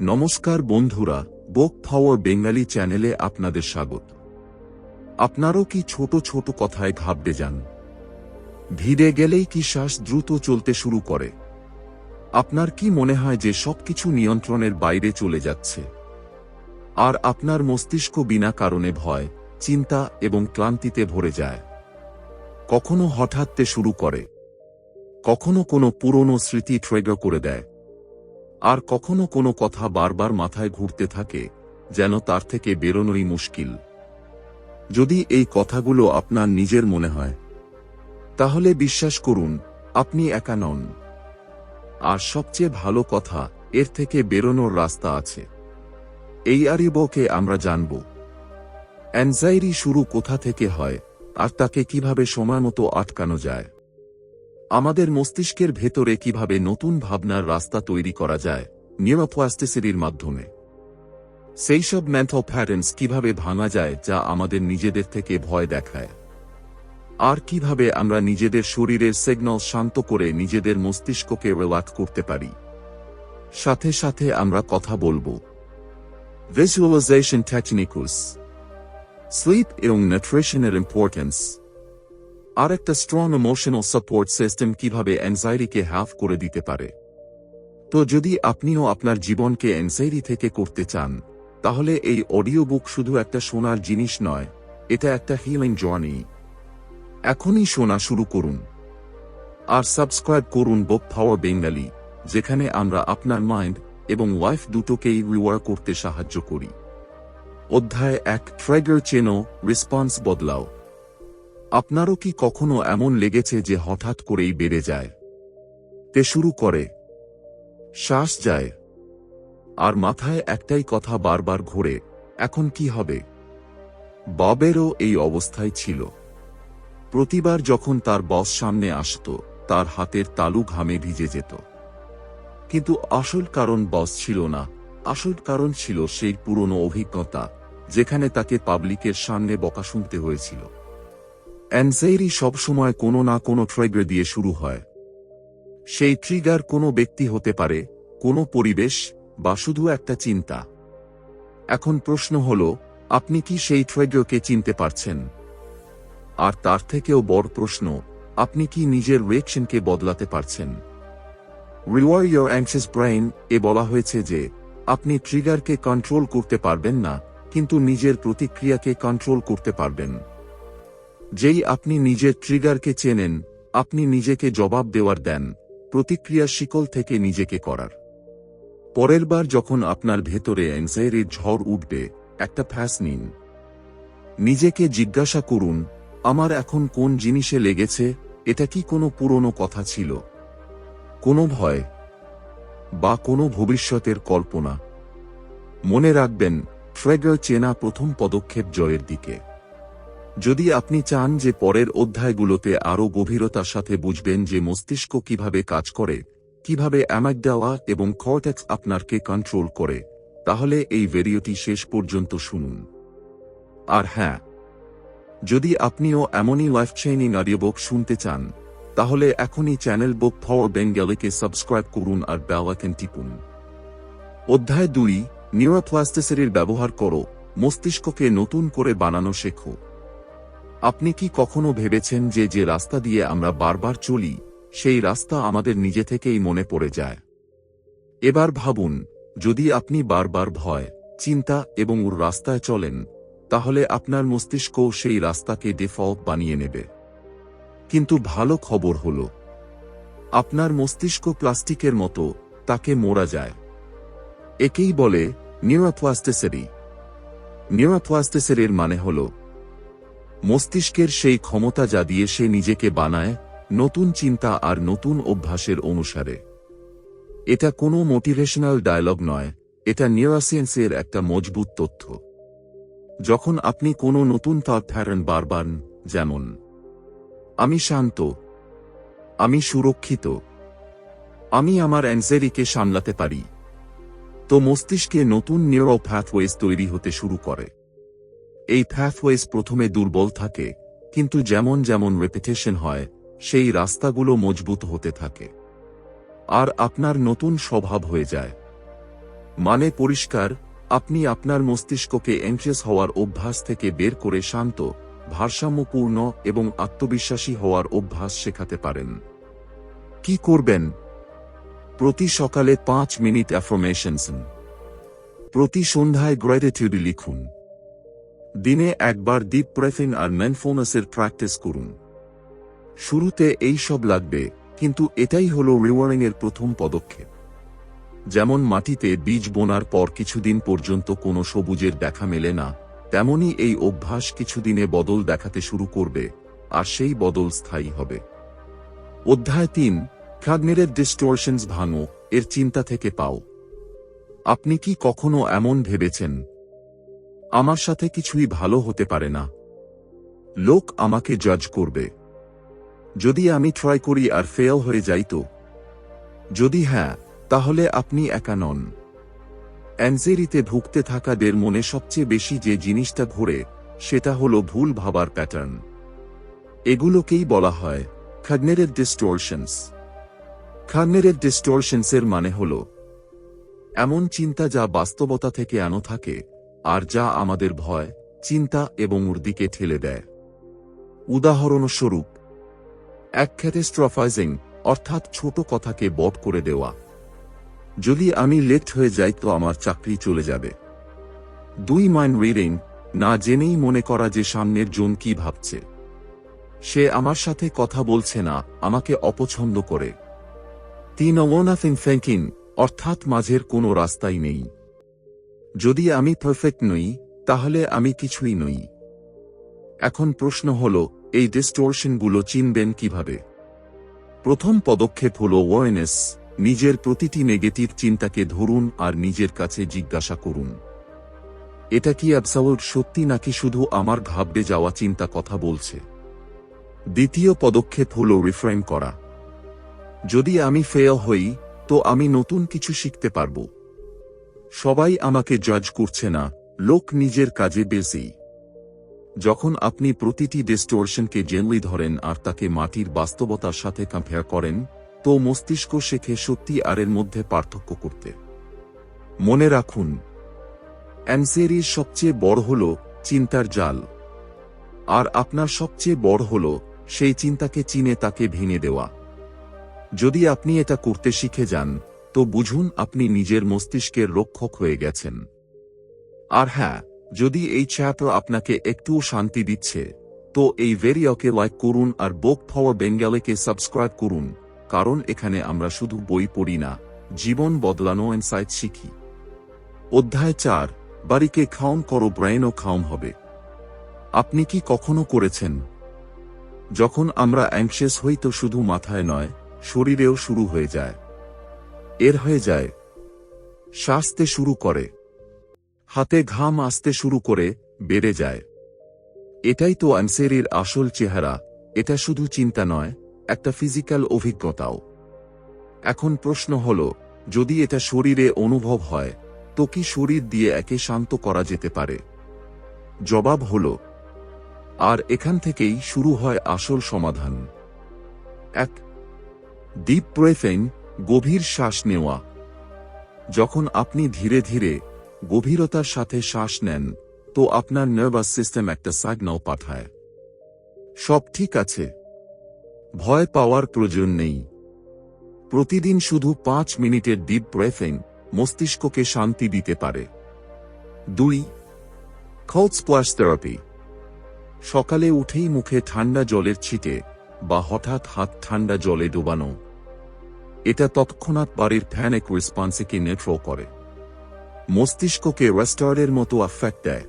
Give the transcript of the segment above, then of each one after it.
নমস্কার বন্ধুরা, বোক ফাওয়ার বেঙ্গালি চ্যানেলে আপনাদের স্বাগত। আপনারও কি ছোট ছোট কথায় ঘাবড়ে যান? ধীরে গেলেই কি শ্বাস দ্রুত চলতে শুরু করে? আপনার কি মনে হয় যে সবকিছু নিয়ন্ত্রণের বাইরে চলে যাচ্ছে? আর আপনার মস্তিষ্ক বিনা কারণে ভয়, চিন্তা এবং ক্লান্তিতে ভরে যায়। কখনো হঠাৎতে শুরু করে। কখনো কোনো পুরনো স্মৃতি ট্রেগার করে দেয়। আর কখনো কোনো কথা বারবার মাথায় ঘুরতে থাকে, যেন তার থেকে বেরোনোই মুশকিল। যদি এই কথাগুলো আপনার নিজের মনে হয়, তাহলে বিশ্বাস করুন, আপনি একা নন। আর সবচেয়ে ভালো কথা, এর থেকে বেরোনোর রাস্তা আছে। এই আরিবকে আমরা জানব। অ্যানজাইরি শুরু কোথা থেকে হয়, আর তাকে কীভাবে সময়মতো আটকানো যায়? আমাদের মস্তিষ্কের ভেতরে কীভাবে নতুন ভাবনার রাস্তা তৈরি করা যায়, নিউরোপ্লাস্টিসিটির মাধ্যমে। সেই সব মেন্টাল প্যাটার্নস কীভাবে ভাঙা যায় যা আমাদের নিজেদের থেকে ভয় দেখায়। আর কীভাবে আমরা নিজেদের শরীরের সিগন্যাল শান্ত করে নিজেদের মস্তিষ্ককে রিল্যাক্স করতে পারি। সাথে সাথে আমরা কথা বলব। ভিজুয়ালাইজেশন টেকনিকুস স্লিপ এবং নিউট্রিশনের ইম্পর্টেন্স আর একটা স্ট্রং ইমোশনাল সাপোর্ট সিস্টেম কীভাবে অ্যাংজাইটিকে হাফ করে দিতে পারে? তো যদি আপনিও আপনার জীবনকে অ্যাংজাইটি থেকে করতে চান, তাহলে এই অডিও বুক শুধু একটা শোনার জিনিস নয়, এটা একটা হিলিং জার্নি এখনই শোনা শুরু করুন। আর সাবস্ক্রাইব করুন বুক পাওয়ার বেঙ্গালি যেখানে আমরা আপনার মাইন্ড এবং ওয়াইফ দুটোকেই রিওয়ার করতে সাহায্য করি। অধ্যায় এক ট্রাইগার চেনো রেসপন্স বদলাও। আপনারও কি কখনো এমন লেগেছে যে হঠাৎ করেই বেড়ে যায়? তে শুরু করে। শ্বাস যায়। আর মাথায় একটাই কথা বারবার ঘোরে, এখন কি হবে? ববেরও এই অবস্থায় ছিল। প্রতিবার যখন তার বস সামনে আসত, তার হাতের তালু ঘামে ভিজে যেত। কিন্তু আসল কারণ বস ছিল না। আসল কারণ ছিল সেই পুরনো অভিজ্ঞতা, যেখানে তাকে পাবলিকের সামনে বকা শুনতে হয়েছিল। অ্যানসেইরি সবসময় কোনো না কোনো ট্রিগার দিয়ে শুরু হয়। সেই ট্রিগার কোনো ব্যক্তি হতে পারে, কোনো পরিবেশ বা শুধু একটা চিন্তা। এখন প্রশ্ন হল, আপনি কি সেই ট্রিগারকে চিনতে পারছেন? আর তার থেকেও বড় প্রশ্ন, আপনি কি নিজের রিয়েকশনকে বদলাতে পারছেন? রিওয়ার ইয়োর অ্যাংশিয়াস ব্রেইন এ বলা হয়েছে যে, আপনি ট্রিগারকে কন্ট্রোল করতে পারবেন না, কিন্তু নিজের প্রতিক্রিয়াকে কন্ট্রোল করতে পারবেন। যেই আপনি নিজের ট্রিগারকে চেনেন, আপনি নিজেকে জবাব দেওয়ার দেন, প্রতিক্রিয়া শিকল থেকে নিজেকে করার। পরের বার যখন আপনার ভেতরে অ্যাংজাইরির ঝড় উঠবে, একটা ফ্যাস নিন। নিজেকে জিজ্ঞাসা করুন, আমার এখন কোন জিনিসে লেগেছে, এটা কি কোনো পুরনো কথা ছিল? কোনো ভয় বা কোনো ভবিষ্যতের কল্পনা। মনে রাখবেন, ট্রেগার চেনা প্রথম পদক্ষেপ জয়ের দিকে। যদি আপনি চান যে পরের অধ্যায়গুলোতে আরও গভীরতার সাথে বুঝবেন যে মস্তিষ্ক কীভাবে কাজ করে, কীভাবে অ্যামাগডাওয়া এবং কর্টেক্স আপনারকে কন্ট্রোল করে, তাহলে এই ভিডিওটি শেষ পর্যন্ত শুনুন। আর হ্যাঁ যদি আপনিও এমনই লাইফ চেইনিং অডিওবুক শুনতে চান, তাহলে এখনই চ্যানেল বুক ফর বেঙ্গালিকে সাবস্ক্রাইব করুন আর বেল আইকন টিপুন। অধ্যায় দুই নিউরোপ্লাস্টিসিটির ব্যবহার করো, মস্তিষ্ককে নতুন করে বানানো শেখো। আপনি কি কখনো ভেবেছেন যে যে রাস্তা দিয়ে আমরা বারবার চলি, সেই রাস্তা আমাদের নিজে থেকেই মনে পড়ে যায়? এবার ভাবুন, যদি আপনি বারবার ভয়, চিন্তা এবং ওর রাস্তায় চলেন, তাহলে আপনার মস্তিষ্ক সেই রাস্তাকে ডিফল্ট বানিয়ে নেবে। কিন্তু ভালো খবর হল, আপনার মস্তিষ্ক প্লাস্টিকের মতো, তাকে মোড়া যায়। একেই বলে নিউরোপ্লাস্টিসেরি নিউরোপ্লাস্টিসেরির মানে হল মস্তিষ্কের সেই ক্ষমতা যা দিয়ে সে নিজেকে বানায়, নতুন চিন্তা আর নতুন অভ্যাসের অনুসারে। এটা কোনো মোটিভেশনাল ডায়লগ নয়, এটা নিউরোসিয়েন্সের একটা মজবুত তথ্য। যখন আপনি কোনো নতুন থট ধারণ বারবার, যেমন, আমি শান্ত, আমি সুরক্ষিত, আমি আমার অ্যাংজাইটিকে সামলাতে পারি তো মস্তিষ্কে নতুন নিউরো প্যাথওয়েজ তৈরি হতে শুরু করে। এই প্যাথওয়েজ প্রথমে দুর্বল থাকে, কিন্তু যেমন যেমন রেপিটেশন হয়, সেই রাস্তাগুলো মজবুত হতে থাকে। আর আপনার নতুন স্বভাব হয়ে যায়। মানে পরিষ্কার, আপনি আপনার মস্তিষ্ককে এনক্রেস হওয়ার অভ্যাস থেকে বের করে শান্ত, ভারসাম্যপূর্ণ এবং আত্মবিশ্বাসী হওয়ার অভ্যাস শেখাতে পারেন। কি করবেন? প্রতি সকালে পাঁচ মিনিট অ্যাফরমেশনস প্রতি সন্ধ্যায় গ্র্যাটিটিউড লিখুন। দিনে একবার ডিপ ব্রেথিং আর ম্যানফোনাসের প্র্যাকটিস করুন। শুরুতে এই সব লাগবে, কিন্তু এটাই হল রিওয়ারিং এর প্রথম পদক্ষেপ। যেমন মাটিতে বীজ বোনার পর কিছুদিন পর্যন্ত কোনো সবুজের দেখা মেলে না তেমনি এই অভ্যাস কিছুদিনে বদল দেখাতে শুরু করবে, আর সেই বদল স্থায়ী হবে। অধ্যায় তিন খাগনেরের ডিস্টোরশনস ভাঙো, এর চিন্তা থেকে পাও। আপনি কি কখনো এমন ভেবেছেন? আমার সাথে কিছুই ভালো হতে পারে না। লোক আমাকে জাজ করবে। যদি আমি ট্রাই করি আর ফেল হয়ে যাই তো? যদি হ্যাঁ তাহলে আপনি একা নন। অ্যানজেরিতে ভুগতে থাকাদের মনে সবচেয়ে বেশি যে জিনিসটা ঘোরে, সেটা হলো ভুল ভাবার প্যাটার্ন এগুলোকেই বলা হয় খাগনেরের ডিস্টোরশনস খাগনেরের ডিস্টোরশনসের মানে হল, এমন চিন্তা যা বাস্তবতা থেকে আনো থাকে আর যা আমাদের ভয়, চিন্তা এবং ওর দিকে ঠেলে দেয়। উদাহরণস্বরূপ, এক ক্যাটেস্ট্রফাইজিং, অর্থাৎ ছোট কথাকে বট করে দেওয়া। যদি আমি লেট হয়ে যাই তো আমার চাকরি চলে যাবে। দুই মাইন্ড রিডিং, না জেনেই মনে করা যে সামনের জন কি ভাবছে। সে আমার সাথে কথা বলছে না, আমাকে অপছন্দ করে। তিন অনাথিং থ্যাঙ্কিং অর্থাৎ মাঝের কোনো রাস্তাই নেই। যদি আমি পারফেক্ট নই, তাহলে আমি কিছুই নই। এখন প্রশ্ন হল, এই ডিস্টোরশনগুলো চিনবেন কীভাবে? প্রথম পদক্ষেপ হল ওয়ারনেস নিজের প্রতিটি নেগেটিভ চিন্তাকে ধরুন আর নিজের কাছে জিজ্ঞাসা করুন। এটা কি অ্যাবসাউট সত্যি নাকি শুধু আমার ঘাবড়ে যাওয়া চিন্তা কথা বলছে? দ্বিতীয় পদক্ষেপ হল রিফ্রেম করা। যদি আমি ফেল হই, তো আমি নতুন কিছু শিখতে পারব। সবাই আমাকে জজ করছে না, লোক নিজের কাজে বেশি যখন আপনি প্রতিটি ডিস্টোরশনকে জেনলি ধরেন আর তাকে মাটির বাস্তবতার সাথে কম্পেয়ার করেন, তো মস্তিষ্ক শেখে সত্যি আর এর মধ্যে পার্থক্য করতে। মনে রাখুন অ্যানসেরির সবচেয়ে বড় হল চিন্তার জাল। আর আপনার সবচেয়ে বড় হল সেই চিন্তাকে চিনে তাকে ভেঙে দেওয়া। যদি আপনি এটা করতে শিখে যান তো বুঝুন আপনি নিজের মস্তিষ্কের রক্ষক হয়ে গেছেন। আর হ্যাঁ যদি এই চ্যাপ্টার আপনাকে একটুও শান্তি দিচ্ছে, তো এই ভেরিয়কে লাইক করুন আর বুক পাওয়ার বেঙ্গালিকে সাবস্ক্রাইব করুন, কারণ এখানে আমরা শুধু বই পড়ি না, জীবন বদলানো এনসাইট শিখি। অধ্যায় চার, বাড়িকে খাওন করো ব্রেনও খাওন হবে। আপনি কি কখনো করেছেন? যখন আমরা অ্যাংশিয়াস হই তো শুধু মাথায় নয়, শরীরেও শুরু হয়ে যায়। এর হয়ে যায়। শ্বাসতে শুরু করে। হাতে ঘাম আসতে শুরু করে, বেড়ে যায়। এটাই তো অ্যানসেরির আসল চেহারা, এটা শুধু চিন্তা নয়, একটা ফিজিক্যাল অভিজ্ঞতাও। এখন প্রশ্ন হল, যদি এটা শরীরে অনুভব হয়, তো কি শরীর দিয়ে একে শান্ত করা যেতে পারে? জবাব হল, আর এখান থেকেই শুরু হয় আসল সমাধান। এক ডিপ ব্রেথিং গভীর শ্বাস নেওয়া। যখন আপনি ধীরে ধীরে গভীরতার সাথে শ্বাস নেন, তো আপনার নার্ভাস সিস্টেম একটা সাইগনাল পাঠায়। সব ঠিক আছে। ভয় পাওয়ার প্রয়োজন নেই। প্রতিদিন শুধু পাঁচ মিনিটের ডিপ ব্রেথিং মস্তিষ্ককে শান্তি দিতে পারে। দুই খোদ স্প্লাশ থেরাপি সকালে উঠেই মুখে ঠান্ডা জলের ছিটে বা হঠাৎ হাত ঠান্ডা জলে ডোবানো। এটা তৎক্ষণাৎ বাড়ির ফ্যানেক রেসপন্সিকে নেট্রো করে। মস্তিষ্ককে রেস্টারের মতো আফেক্ট দেয়।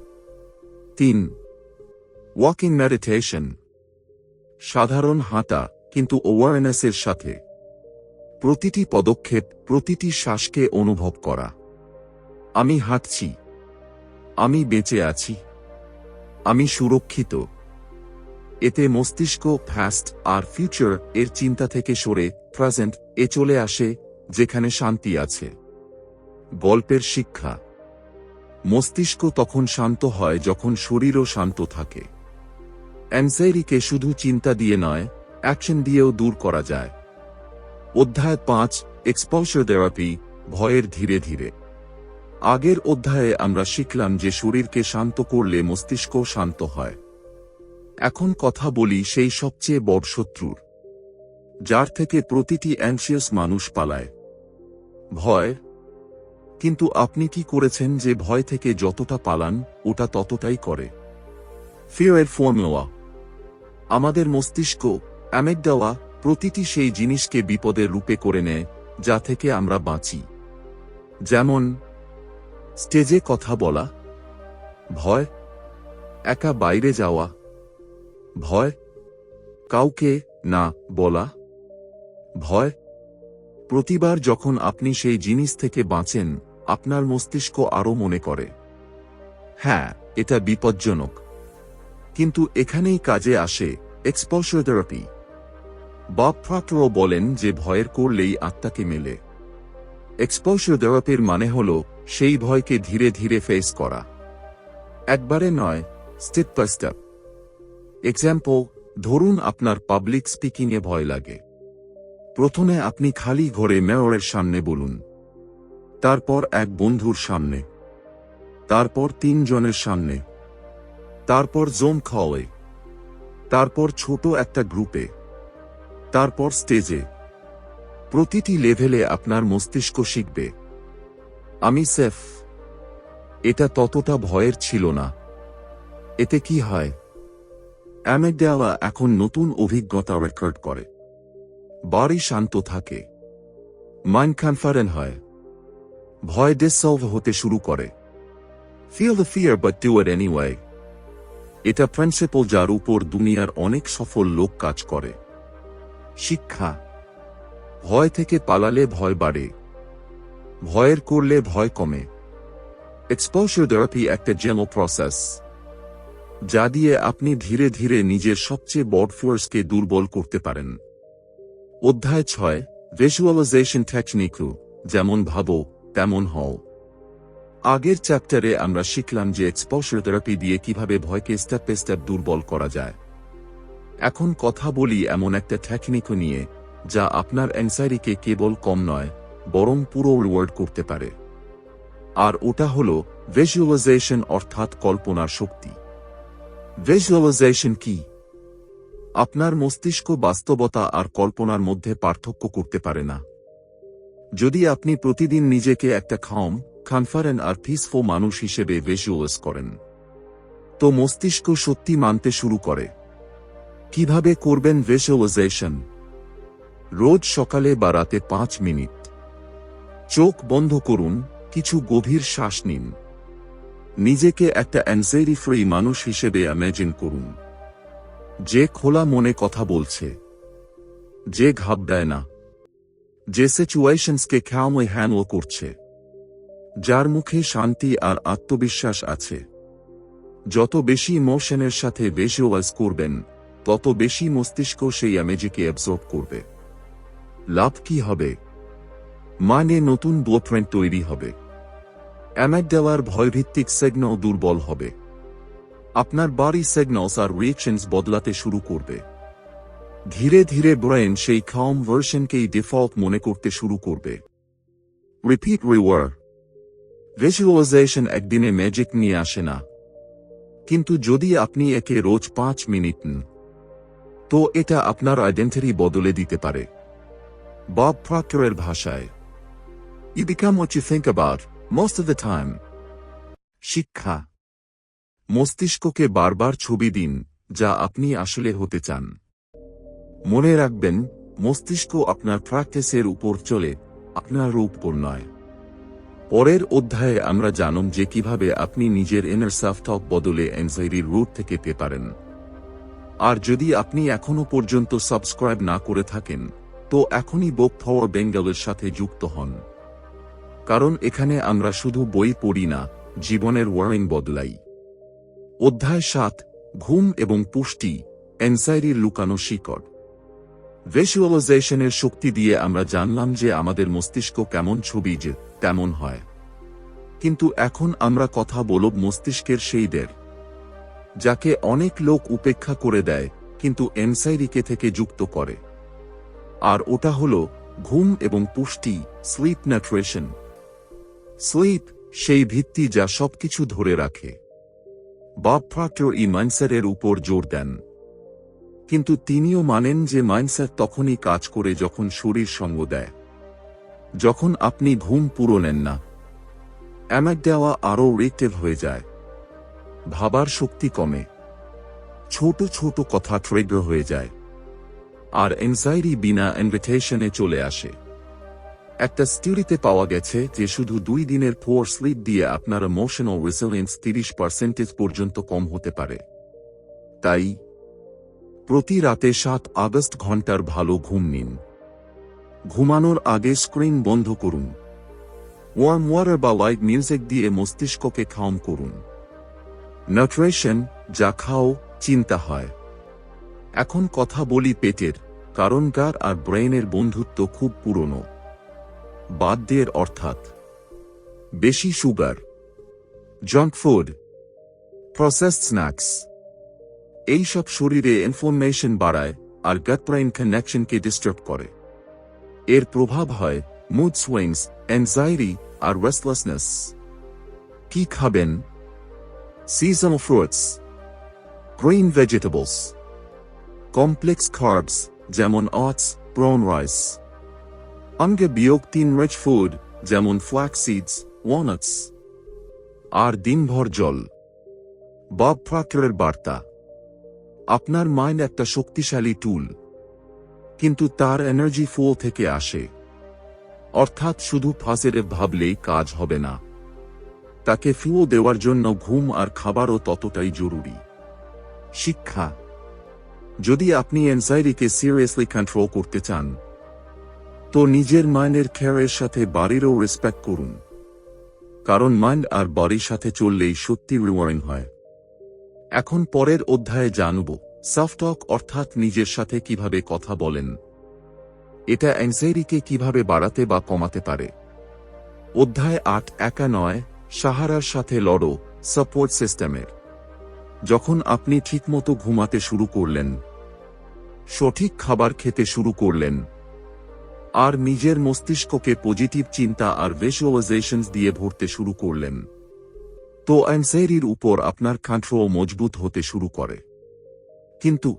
তিন ওয়াকিং মেডিটেশন সাধারণ হাঁটা, কিন্তু ওয়ারনেসের সাথে। প্রতিটি পদক্ষেপ, প্রতিটি শ্বাসকে অনুভব করা। আমি হাঁটছি। আমি বেঁচে আছি। আমি সুরক্ষিত। এতে মস্তিষ্ক ফ্যাস্ট আর ফিউচার এর চিন্তা থেকে সরে প্রেজেন্ট এ চলে আসে, যেখানে শান্তি আছে। গল্পের শিক্ষা। মস্তিষ্ক তখন শান্ত হয় যখন শরীরও শান্ত থাকে। অ্যানসাইরিকে শুধু চিন্তা দিয়ে নয় অ্যাকশন দিয়েও দূর করা যায়। অধ্যায় পাঁচ এক্সপলসার থেরাপি ভয়ের ধীরে ধীরে। আগের অধ্যায়ে আমরা শিখলাম যে শরীরকে শান্ত করলে মস্তিষ্ক শান্ত হয়। এখন কথা বলি সেই সবচেয়ে বড় শত্রুর, যার থেকে প্রতিটি অ্যানশিয়াস মানুষ পালায়। ভয়? কিন্তু আপনি কি করেছেন যে ভয় থেকে যতটা পালান, ওটা ততটাই করে? ফিয়ারের ফর্মুলা, আমাদের মস্তিষ্ক অ্যামেকডাওয়া প্রতিটি সেই জিনিসকে বিপদের রূপে করে নেয়, যা থেকে আমরা বাঁচি। যেমন, স্টেজে কথা বলা, ভয়? একা বাইরে যাওয়া ভয়? কাউকে না বলা? ভয়? প্রতিবার যখন আপনি সেই জিনিস থেকে বাঁচেন, আপনার মস্তিষ্ক আরও মনে করে। হ্যাঁ এটা বিপজ্জনক। কিন্তু এখানেই কাজে আসে এক্সপোজার থেরাপি বব বলেন যে ভয়ের করলেই আত্মাকে মেলে। এক্সপোজার থেরাপির মানে হল সেই ভয়কে ধীরে ধীরে ফেস করা। একবারে নয় স্টেপ বাই স্টেপ এক্সাম্পল ধরুন আপনার পাবলিক স্পিকিংয়ে ভয় লাগে। প্রথমে আপনি খালি ঘরে মেয়রের সামনে বলুন। তারপর এক বন্ধুর সামনে। তারপর তিনজনের সামনে। তারপর জোম খাওয়ে তারপর ছোট একটা গ্রুপে। তারপর স্টেজে। প্রতিটি লেভেলে আপনার মস্তিষ্ক শিখবে। আমি সেফ এটা ততটা ভয়ের ছিল না। এতে কি হয়? অ্যামেগডালা এখন নতুন অভিজ্ঞতা রেকর্ড করে। বাড়ি শান্ত থাকে। মাইন্ড কনফারেন্ট হয়। ভয় ডিসলভ হতে শুরু করে। Feel the fear but do it anyway এটা প্রিন্সিপল যার উপর দুনিয়ার অনেক সফল লোক কাজ করে। শিক্ষা। ভয় থেকে পালালে ভয় বাড়ে। ভয়ের করলে ভয় কমে। এক্সপোজার থেরাপি একটা জেনো প্রসেস যা দিয়ে আপনি ধীরে ধীরে নিজের সবচেয়ে বড় ফোর্সকে দুর্বল করতে পারেন। অধ্যায় ছয় ভিজুয়ালাইজেশন টেকনিকু যেমন ভাবো, তেমন হও। আগের চ্যাপ্টারে আমরা শিখলাম যে এক্সপোজার থেরাপি দিয়ে কীভাবে ভয়কে স্টেপ স্টেপ দুর্বল করা যায়। এখন কথা বলি এমন একটা টেকনিক নিয়ে, যা আপনার অ্যাংসাইটিকে কেবল কম নয়, বরং পুরো রিওয়ার্ড করতে পারে। আর ওটা হল ভিজুয়ালাইজেশন অর্থাৎ কল্পনার শক্তি। ভিজুয়ালাইজেশন কি? আপনার মস্তিষ্ক বাস্তবতা আর কল্পনার মধ্যে পার্থক্য করতে পারে না। যদি আপনি প্রতিদিন নিজেকে একটা খাম কনফারেন আর পিসফো মানুষ হিসেবে ভিজুয়ালাইজ করেন, তো মস্তিষ্ক সত্যি মানতে শুরু করে। কীভাবে করবেন ভিজুয়ালাইজেশন রোজ সকালে বা রাতে পাঁচ মিনিট। চোখ বন্ধ করুন, কিছু গভীর শ্বাস নিন। নিজেকে একটা অ্যানজাইটি ফ্রি মানুষ হিসেবে ইমেজিন করুন। যে খোলা মনে কথা বলছে। যে ঘাবড়ায় না। যে সিচুয়েশনসকে খেয়াময় হ্যান্ডল করছে। যার মুখে শান্তি আর আত্মবিশ্বাস আছে। যত বেশি ইমোশনের সাথে ভিজুয়ালাইজ করবেন, তত বেশি মস্তিষ্ক সেই ইমেজকে অ্যাবজর্ব করবে। লাভ কি হবে? মানে নতুন ব্লুপ্রিন্ট তৈরি হবে। অ্যামাগডালার ভয়ভিত্তিক সেগনাল দুর্বল হবে। আপনার বাড়ি সেগনালস আর রিয়েকশনস বদলাতে শুরু করবে। ধীরে ধীরে ব্রেন সেই খাম ভার্সনকেই ডিফল্ট মনে করতে শুরু করবে। রিপিট রিওয়ার ভিজুয়ালাইজেশন একদিনে ম্যাজিক নিয়ে আসে না। কিন্তু যদি আপনি একে রোজ পাঁচ মিনিট নেন, তো এটা আপনার আইডেন্টিটি বদলে দিতে পারে। বব প্রক্টরের ভাষায় you become what you think about. Most of the শিক্ষা, মস্তিষ্ককে বারবার ছবি দিন যা আপনি আসলে হতে চান। মনে রাখবেন, মস্তিষ্ক আপনার প্র্যাকটিসের উপর চলে, আপনার উপর নয় পরের অধ্যায়ে আমরা জানম যে কীভাবে আপনি নিজের এনার সাফটক বদলে এনজাইরির রুট থেকে পেতে পারেন। আর যদি আপনি এখনও পর্যন্ত সাবস্ক্রাইব না করে থাকেন, তো এখনই বুক পাওয়ার বেঙ্গলের সাথে যুক্ত হন। কারণ এখানে আমরা শুধু বই পড়ি না, জীবনের ওয়ারিং বদলাই। অধ্যায় সাত, ঘুম এবং পুষ্টি এনসাইরির লুকানো শিকড়। ভিজুয়ালাইজেশনের শক্তি দিয়ে আমরা জানলাম যে আমাদের মস্তিষ্ক কেমন ছবি যে, তেমন হয়। কিন্তু এখন আমরা কথা বলব মস্তিষ্কের সেইদের যাকে অনেক লোক উপেক্ষা করে দেয়, কিন্তু এনসাইরিকে থেকে যুক্ত করে। আর ওটা হল ঘুম এবং পুষ্টি স্লিপ নিউট্রিশন স্লিপ সেই ভিত্তি যা সবকিছু ধরে রাখে। বব প্রক্টর ই মাইন্ডসেটের উপর জোর দেন। কিন্তু তিনিও মানেন যে মাইন্ডসেট তখনই কাজ করে যখন শরীর সঙ্গ দেয়। যখন আপনি ঘুম পুরো নেন না। অ্যামাক দেওয়া আরও রেক্টেভ হয়ে যায়। ভাবার শক্তি কমে। ছোট ছোট কথা ট্রেগ্র হয়ে যায়। আর এনজাইরি বিনা ইনভিটেশনে চলে আসে। একটা স্টিউরিতে পাওয়া গেছে যে শুধু দুই দিনের পোর স্লিপ দিয়ে আপনার ইমোশনাল রেসিলিয়েন্স তিরিশ পার্সেন্টেজ পর্যন্ত কম হতে পারে। তাই, প্রতি রাতে সাত আগস্ট ঘণ্টার ভালো ঘুম নিন। ঘুমানোর আগে স্ক্রিন বন্ধ করুন। ওয়ার্ম ওয়াটার বা লাইট মিউজিক দিয়ে মস্তিষ্ককে খাওম করুন। নিউট্রিশন যা খাও, চিন্তা হয়। এখন কথা বলি পেটের, কারণ আর ব্রেইনের বন্ধুত্ব খুব পুরনো। বাদ দিয়ে অর্থাৎ। বেশি sugar junk food processed snacks এইসব শরীরে ইনফরমেশন বাড়ায় আর গাট কানেকশনকে ডিস্টার্ব করে। এর প্রভাব হয় মুড সুইংস অ্যাংজাইটি আর রেস্টলেসনেস কি খাবেন? Seasonal fruits green vegetables complex carbs যেমন অটস ব্রাউন রাইস অঙ্গে বিয়োগ তিন রিচ ফুড যেমন ফ্ল্যাক্স সিডস ওয়ালনাটস আর দিনভর জল। বব প্রক্টরের বার্তা। আপনার মাইন্ড একটা শক্তিশালী টুল কিন্তু তার এনার্জি ফ্লো থেকে আসে। অর্থাৎ শুধু পজিটিভ ভাবলেই কাজ হবে না। তাকে ফ্লো দেওয়ার জন্য ঘুম আর খাবারও ততটাই জরুরি। শিক্ষা। যদি আপনি এনজাইটিকে সিরিয়াসলি কন্ট্রোল করতে চান তো নিজের মাইন্ডের খেয়ারের সাথে বাড়িরও রেসপেক্ট করুন। কারণ মাইন্ড আর বাড়ির সাথে চললেই সত্যি রিওয়ারিং হয়। এখন পরের অধ্যায়ে জানব সাফটক অর্থাৎ নিজের সাথে কীভাবে কথা বলেন। এটা অ্যাংজাইটিকে কীভাবে বাড়াতে বা কমাতে পারে। অধ্যায় আট, একা নয়, সাহারার সাথে লড়ো সাপোর্ট সিস্টেমের যখন আপনি ঠিকমতো ঘুমাতে শুরু করলেন, সঠিক খাবার খেতে শুরু করলেন আর নিজের মস্তিষ্ককে পজিটিভ চিন্তা আর ভিজুয়ালাইজেশনস দিয়ে ভরতে শুরু করলেন। তো অ্যাংজাইটির উপর আপনার কন্ট্রোল মজবুত হতে শুরু করে। কিন্তু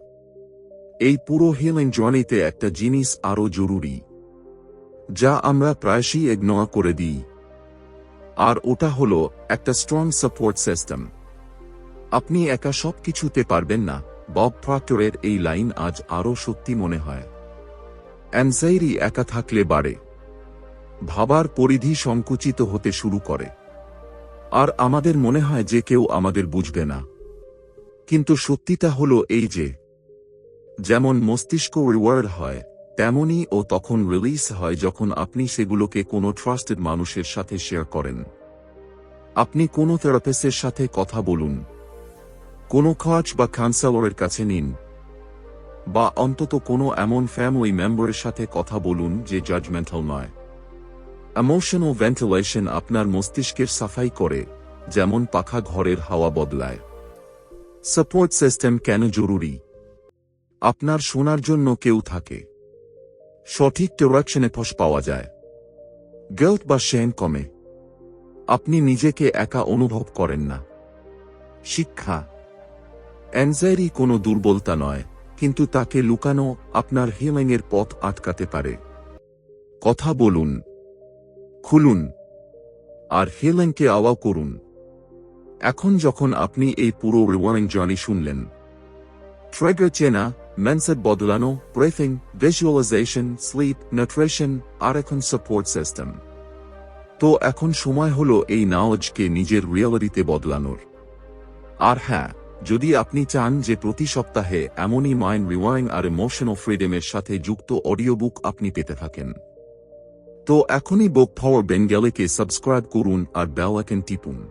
এই পুরো হিলিং জার্নিতে একটা জিনিস আরও জরুরি, যা আমরা প্রায়শই ইগনোর করে দিই। আর ওটা হলো একটা স্ট্রং সাপোর্ট সিস্টেম আপনি একা সব কিছুতে পারবেন না। বব প্রক্টরের এই লাইন আজ আরও সত্যি মনে হয়। অ্যানজাইরি একা থাকলে বাড়ে। ভাবার পরিধি সংকুচিত হতে শুরু করে। আর আমাদের মনে হয় যে কেউ আমাদের বুঝবে না। কিন্তু সত্যিটা হলো এই যে, যেমন মস্তিষ্ক রিওয়ার্ড হয়, তেমনই ও তখন রিলিজ হয় যখন আপনি সেগুলোকে কোনো ট্রাস্টেড মানুষের সাথে শেয়ার করেন। আপনি কোনো থেরাপিস্টের সাথে কথা বলুন। কোনো কোচ বা কাউন্সেলরের কাছে নিন। বা অন্তত কোনো এমন ফ্যামিলি মেম্বারের সাথে কথা বলুন যে জাজমেন্টাল নয়। ইমোশনাল ভেন্টিলেশন আপনার মস্তিষ্কের সাফাই করে, যেমন পাখা ঘরের হাওয়া বদলায়। সাপোর্ট সিস্টেম কেন জরুরি? আপনার শোনার জন্য কেউ থাকে। সঠিক ডিরেকশনে ফস পাওয়া যায়। গেল্ট বা শেন কমে। আপনি নিজেকে একা অনুভব করেন না। শিক্ষা। অ্যাংজাইটি কোনো দুর্বলতা নয়। কিন্তু তাকে লুকানো আপনার হিলিংয়ের পথ আটকাতে পারে। কথা বলুন। খুলুন। আর হিলিংকে আওয়া করুন। এখন যখন আপনি এই পুরো রিওয়ারিং জার্নি শুনলেন। ট্রেগার চেনা মেন্সেট বদলানো ব্রেথিং ভিজুয়ালাইজেশন স্লিপ নিউট্রিশন আর এখন সাপোর্ট সিস্টেম তো এখন সময় হলো এই নাওজকে নিজের রিয়ালিটিতে বদলানোর। আর হ্যাঁ যদি আপনি চান যে প্রতি সপ্তাহে এমনই মাইন্ড রিওয়ারিং আর ইমোশনাল ফ্রিডমের সাথে যুক্ত অডিও বুক আপনি পেতে থাকেন। তো এখনই বুক পাওয়ার বেঙ্গালিকে সাবস্ক্রাইব করুন আর বেল আইকন টিপুন।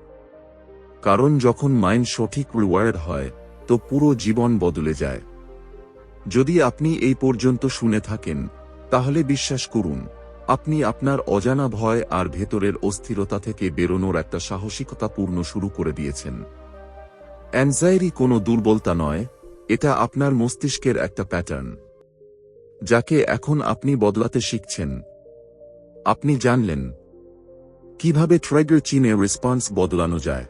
কারণ যখন মাইন্ড সঠিক রিওয়ার্ড হয়, তো পুরো জীবন বদলে যায়। যদি আপনি এই পর্যন্ত শুনে থাকেন, তাহলে বিশ্বাস করুন, আপনি আপনার অজানা ভয় আর ভেতরের অস্থিরতা থেকে বেরোনোর একটা সাহসিকতাপূর্ণ শুরু করে দিয়েছেন। অ্যানজাইরি কোনো দুর্বলতা নয়, এটা আপনার মস্তিষ্কের একটা প্যাটার্ন যাকে এখন আপনি বদলাতে শিখছেন। আপনি জানলেন কীভাবে ট্রাইগার চিনে রেসপন্স বদলানো যায়,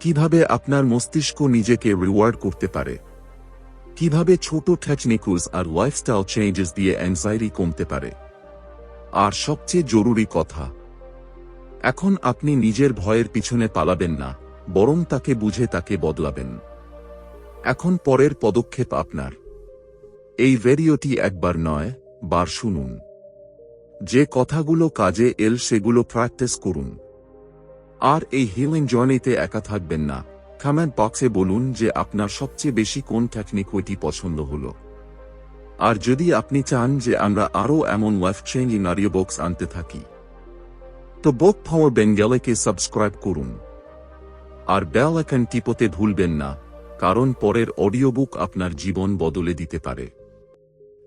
কীভাবে আপনার মস্তিষ্ক নিজেকে রিওয়ার্ড করতে পারে, কীভাবে ছোট টেকনিকুলস আর লাইফস্টাইল চেঞ্জেস দিয়ে অ্যাংজাইটি কমতে পারে। আর সবচেয়ে জরুরি কথা, এখন আপনি নিজের ভয়ের পিছনে পালাবেন না। বরং তাকে বুঝে তাকে বদলাবেন। এখন পরের পদক্ষেপ আপনার। এই ভেরিওটি একবার নয়, বার শুনুন। যে কথাগুলো কাজে এল সেগুলো প্র্যাকটিস করুন। আর এই হিলিং জার্নিতে একা থাকবেন না। কমেন্ট বক্সে বলুন যে আপনার সবচেয়ে বেশি কোন টেকনিক ওইটি পছন্দ হল। আর যদি আপনি চান যে আমরা আরও এমন লাইফ চেঞ্জিং অডিও বক্স আনতে থাকি, তো বক পাওয়ার বেঙ্গলেকে সাবস্ক্রাইব করুন। আর বেল আইকন টিপোতে ভুলবেন না, কারণ পরের অডিও বুক আপনার জীবন বদলে দিতে পারে।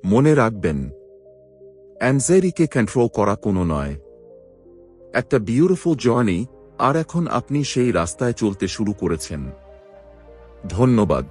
মনে রাখবেন অ্যানজাইরিকে কন্ট্রোল করা কোনো নয়। একটা বিউটিফুল জার্নি, আর এখন আপনি সেই রাস্তায় চলতে শুরু করেছেন। ধন্যবাদ।